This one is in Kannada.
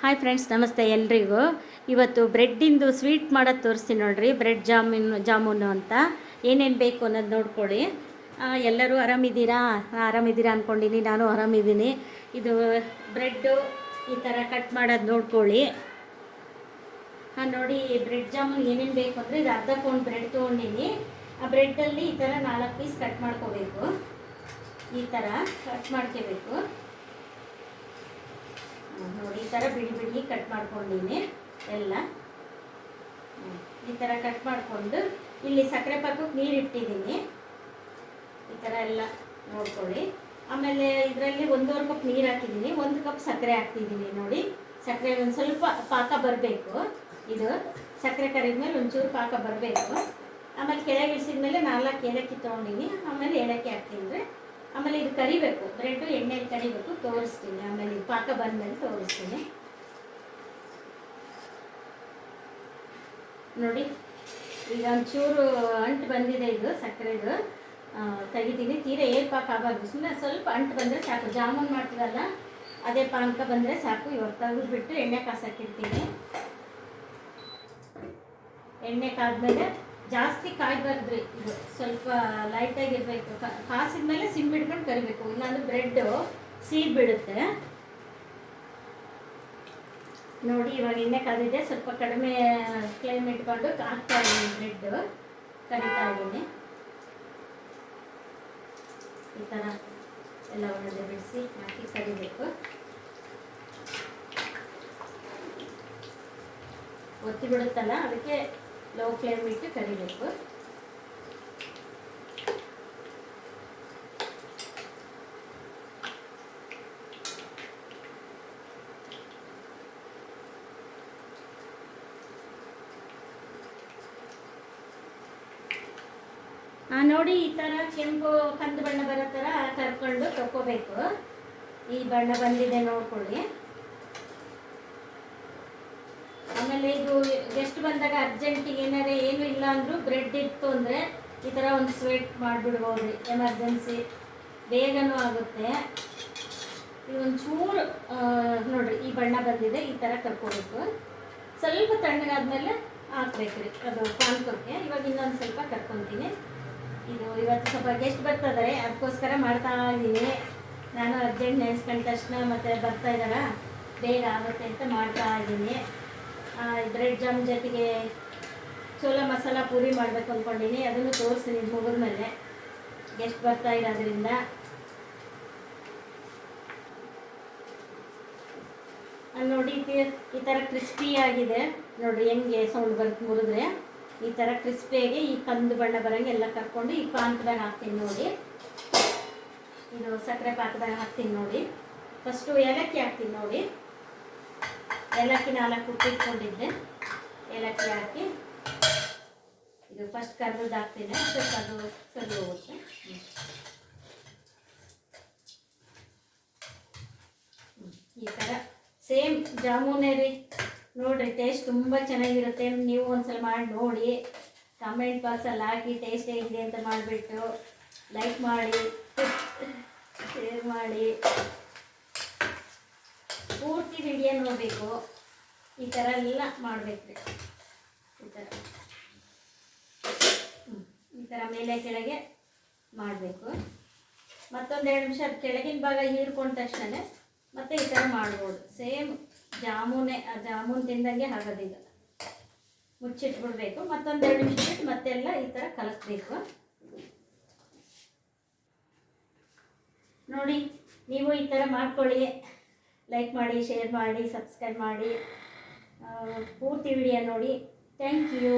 ಹಾಯ್ ಫ್ರೆಂಡ್ಸ್ ನಮಸ್ತೆ ಎಲ್ರಿಗೂ. ಇವತ್ತು ಬ್ರೆಡ್ಡಿಂದು ಸ್ವೀಟ್ ಮಾಡೋದು ತೋರಿಸ್ತೀನಿ ನೋಡ್ರಿ, ಬ್ರೆಡ್ ಜಾಮೂನು ಜಾಮೂನು ಅಂತ. ಏನೇನು ಬೇಕು ಅನ್ನೋದು ನೋಡ್ಕೊಳ್ಳಿ. ಎಲ್ಲರೂ ಆರಾಮಿದ್ದೀರಾ? ಆರಾಮಿದ್ದೀರಾ ಅಂದ್ಕೊಂಡಿನಿ ನಾನು ಆರಾಮಿದ್ದೀನಿ. ಇದು ಬ್ರೆಡ್ಡು ಈ ಥರ ಕಟ್ ಮಾಡೋದು ನೋಡ್ಕೊಳ್ಳಿ. ಹಾಂ ನೋಡಿ, ಬ್ರೆಡ್ ಜಾಮೂನ್ ಏನೇನು ಬೇಕು ಅಂದರೆ ಇದು ಅರ್ಧ ಪೌಂಡ್ ಬ್ರೆಡ್ ತೊಗೊಂಡಿನಿ. ಆ ಬ್ರೆಡ್ಡಲ್ಲಿ ಈ ಥರ ನಾಲ್ಕು ಪೀಸ್ ಕಟ್ ಮಾಡ್ಕೋಬೇಕು. ಈ ಥರ ಕಟ್ ಮಾಡ್ಕೋಬೇಕು. ನೋಡಿ, ಈ ಥರ ಬಿಡಿ ಬಿಡಿ ಕಟ್ ಮಾಡ್ಕೊಂಡಿನಿ. ಎಲ್ಲ. ಈ ಥರ ಕಟ್ ಮಾಡಿಕೊಂಡು ಇಲ್ಲಿ ಸಕ್ಕರೆ ಪಾಕಕ್ಕೆ ನೀರು ಇಟ್ಟಿದ್ದೀನಿ ಈ ಥರ ಎಲ್ಲ ನೋಡ್ಕೊಳ್ಳಿ. ಆಮೇಲೆ ಇದರಲ್ಲಿ ಒಂದೂವರೆ ಕಪ್ ನೀರು ಹಾಕಿದ್ದೀನಿ ಒಂದು ಕಪ್ ಸಕ್ಕರೆ ಹಾಕ್ತಿದ್ದೀನಿ ನೋಡಿ. ಸಕ್ಕರೆ ಒಂದು ಸ್ವಲ್ಪ ಪಾಕ ಬರಬೇಕು. ಇದು ಸಕ್ಕರೆ ಕರಿದ್ಮೇಲೆ ಒಂಚೂರು ಪಾಕ ಬರಬೇಕು. ಆಮೇಲೆ ಕೆಳಗೆ ಇಳಿಸಿದ್ಮೇಲೆ ನಾಲ್ಕು ಏಲಕ್ಕಿ ತೊಗೊಂಡಿನಿ. ಆಮೇಲೆ ಏಲಕ್ಕಿ ಹಾಕ್ತೀನಿ ಆಮೇಲೆ ಇದು ಕರಿಬೇಕು. ಬ್ರೆಡ್ ಎಣ್ಣೆಲಿ ಕರಿಬೇಕು. ತೋರಿಸ್ತೀನಿ. ಆಮೇಲೆ ಪಾಕ ಬಂದಮೇಲೆ ತೋರಿಸ್ತೀನಿ. ನೋಡಿ, ಈಗ ಒಂಚೂರು ಅಂಟು ಬಂದಿದೆ ಇದು ಸಕ್ಕರೆದು ತೆಗಿತೀನಿ. ತೀರಾ ಏರ್ ಪಾಕ ಆಗಬಾರ್ದು. ಸುಮ್ಮನೆ ಸ್ವಲ್ಪ ಅಂಟು ಬಂದರೆ ಸಾಕು. ಜಾಮೂನ್ ಮಾಡ್ತೀವಲ್ಲ, ಅದೇ ಪಾಕ ಬಂದರೆ ಸಾಕು. ಇವಾಗ ತೆಗೆದುಬಿಟ್ಟು ಎಣ್ಣೆ ಕಾಸಾಕಿರ್ತೀನಿ ಎಣ್ಣೆ ಕಾದ್ಮೇಲೆ ಜಾಸ್ತಿ ಕಾಯ್ಬಾರ್ದ್ರಿ ಇದು ಸ್ವಲ್ಪ ಲೈಟಾಗಿರ್ಬೇಕು ಕಾಸಿದ ಮೇಲೆ ಸಿಮ್ ಬಿಡ್ಕೊಂಡು ಕರಿಬೇಕು. ಇಲ್ಲಾಂದ್ರೆ ಬ್ರೆಡ್ಡು ಸೀದ್ ಬಿಡುತ್ತೆ. ನೋಡಿ, ಇವಾಗ ಎಣ್ಣೆ ಕಾದಿದೆ. ಸ್ವಲ್ಪ ಕಡಿಮೆ ಫ್ಲೇಮ್ ಇಟ್ಕೊಂಡು ಹಾಕ್ತಾ ಇದ್ದೀನಿ ಬ್ರೆಡ್ ಕರಿತಾ ಇದ್ದೀನಿ. ಈ ಥರ ಎಲ್ಲ ಒಳ್ಳೆ ಬಿಡಿಸಿ ಹಾಕಿ ಕರಿಬೇಕು. ಒತ್ತಿ ಬಿಡುತ್ತಲ್ಲ? ಅದಕ್ಕೆ ಲೋ ಫ್ಲೇಮ್ ಇಟ್ಟು ಕರಿಬೇಕು ನೋಡಿ ಈ ಥರ ಕೆಂಪು ಕಂದು ಬಣ್ಣ ಬರೋ ಥರ ಕರ್ಕೊಂಡು ತಕ್ಕೋಬೇಕು ಈ ಬಣ್ಣ ಬಂದಿದೆ ನೋಡ್ಕೊಳ್ಳಿ. ಆಮೇಲೆ ಇದು ಗೆಸ್ಟ್ ಬಂದಾಗ ಅರ್ಜೆಂಟಿಗೆ ಏನಾರ ಏನು ಇಲ್ಲ ಅಂದರೂ ಬ್ರೆಡ್ ಇತ್ತು ಅಂದರೆ ಈ ಥರ ಒಂದು ಸ್ವೀಟ್ ಮಾಡಿಬಿಡ್ಬೋದು ಎಮರ್ಜೆನ್ಸಿ ಬೇಗನು ಆಗುತ್ತೆ. ಇದು ಒಂಚೂರು ನೋಡಿರಿ, ಈ ಬಣ್ಣ ಬಂದಿದೆ, ಈ ಥರ ಕರ್ಕೋಬೇಕು. ಸ್ವಲ್ಪ ತಣ್ಣಗಾದ್ಮೇಲೆ ಹಾಕ್ಬೇಕ್ರಿ ಅದು ಪಾನ್ಕಕ್ಕೆ ಇವಾಗ ಇನ್ನೊಂದು ಸ್ವಲ್ಪ ಕರ್ಕೊತೀನಿ. ಇದು ಇವತ್ತು ಸ್ವಲ್ಪ ಗೆಸ್ಟ್ ಬರ್ತದೆ ಅದಕ್ಕೋಸ್ಕರ ಮಾಡ್ತಾ ಇದ್ದೀನಿ ನಾನು ಅರ್ಜೆಂಟ್ ನೆನೆಸ್ಕೊಂಡ ತಕ್ಷಣ ಮತ್ತೆ ಬರ್ತಾ ಇದ್ದಾರ? ಬೇಗ ಆಗುತ್ತೆ ಅಂತ ಮಾಡ್ತಾ ಇದ್ದೀನಿ ಬ್ರೆಡ್ ಜಾಮ್ ಜೊತೆಗೆ ಚೋಲ ಮಸಾಲ ಪೂರಿ ಮಾಡಬೇಕು ಅಂದ್ಕೊಂಡಿನಿ ಅದನ್ನು ತೋರಿಸ್ತೀನಿ ಇದು ಮುಗಿದ್ಮೇಲೆ ಗೆಸ್ಟ್ ಬರ್ತಾ ಇರೋದ್ರಿಂದ. ನೋಡಿ, ಈ- ಥರ ಕ್ರಿಸ್ಪಿ ಆಗಿದೆ. ನೋಡ್ರಿ, ಹೆಂಗೆ ಸೌಂಡ್ ಬರುತ್ತೆ ಮುರಿದ್ರೆ. ಈ ಥರ ಕ್ರಿಸ್ಪಿಯಾಗಿ ಈ ಕಂದು ಬಣ್ಣ ಬರೋಂಗೆ ಎಲ್ಲ ಕರ್ಕೊಂಡು ಈ ಪಾಕದಾಗ ಹಾಕ್ತೀನಿ ನೋಡಿ. ಇದು ಸಕ್ಕರೆ ಪಾಕದಾಗ ಹಾಕ್ತೀನಿ ನೋಡಿ. ಫಸ್ಟು ಏಲಕ್ಕಿ ಹಾಕ್ತೀನಿ ನೋಡಿ. ಏಲಕ್ಕಿ ನಾಲ್ಕು ಕುಟ್ಟಿಟ್ಕೊಂಡಿದ್ದೆ ಏಲಕ್ಕಿ ಹಾಕಿ. ಇದು ಫಸ್ಟ್ ಕರ್ದದ್ದು ಹಾಕ್ತೀನಿ. ಸ್ವಲ್ಪ ಅದು ಸರಿ ಹೋಗುತ್ತೆ. ಈ ಥರ ಸೇಮ್ ಜಾಮೂನೇ ರೀ. ನೋಡಿರಿ ಟೇಸ್ಟ್ ತುಂಬ ಚೆನ್ನಾಗಿರುತ್ತೆ. ನೀವು ಒಂದ್ಸಲ ಮಾಡಿ ನೋಡಿ. ಕಮೆಂಟ್ ಬಾಕ್ಸಲ್ಲಿ ಹಾಕಿ ಟೇಸ್ಟ್ ಹೇಗಿದೆ ಅಂತ ಮಾಡಿಬಿಟ್ಟು ಲೈಕ್ ಮಾಡಿ ಶೇರ್ ಮಾಡಿ. ಪೂರ್ತಿ ವಿಡಿಯೋ ನೋಡಬೇಕು. ಈ ಥರ ಎಲ್ಲ ಮಾಡಬೇಕು. ಈ ಥರ. ಈ ಥರ ಮೇಲೆ ಕೆಳಗೆ ಮಾಡಬೇಕು. ಮತ್ತೊಂದೆರಡು ನಿಮಿಷ ಕೆಳಗಿನ ಭಾಗ ಹೀರ್ಕೊಂಡ ತಕ್ಷಣ ಮತ್ತೆ ಈ ಥರ ಮಾಡ್ಬೋದು. ಸೇಮ್ ಜಾಮೂನೆ, ಆ ಜಾಮೂನ್ ತಿಂದಂಗೆ ಆಗೋದಿಲ್ಲ. ಮುಚ್ಚಿಟ್ಬಿಡ್ಬೇಕು. ಮತ್ತೊಂದೆರಡು ನಿಮಿಷ ಮತ್ತೆಲ್ಲ ಈ ಥರ ಕಲಸ್ಬೇಕು ನೋಡಿ, ನೀವು ಈ ಥರ ಮಾಡ್ಕೊಳ್ಳಿ. ಲೈಕ್ ಮಾಡಿ ಶೇರ್ ಮಾಡಿ ಸಬ್ಸ್ಕ್ರೈಬ್ ಮಾಡಿ. ಪೂರ್ತಿ ವಿಡಿಯೋ ನೋಡಿ. Thank you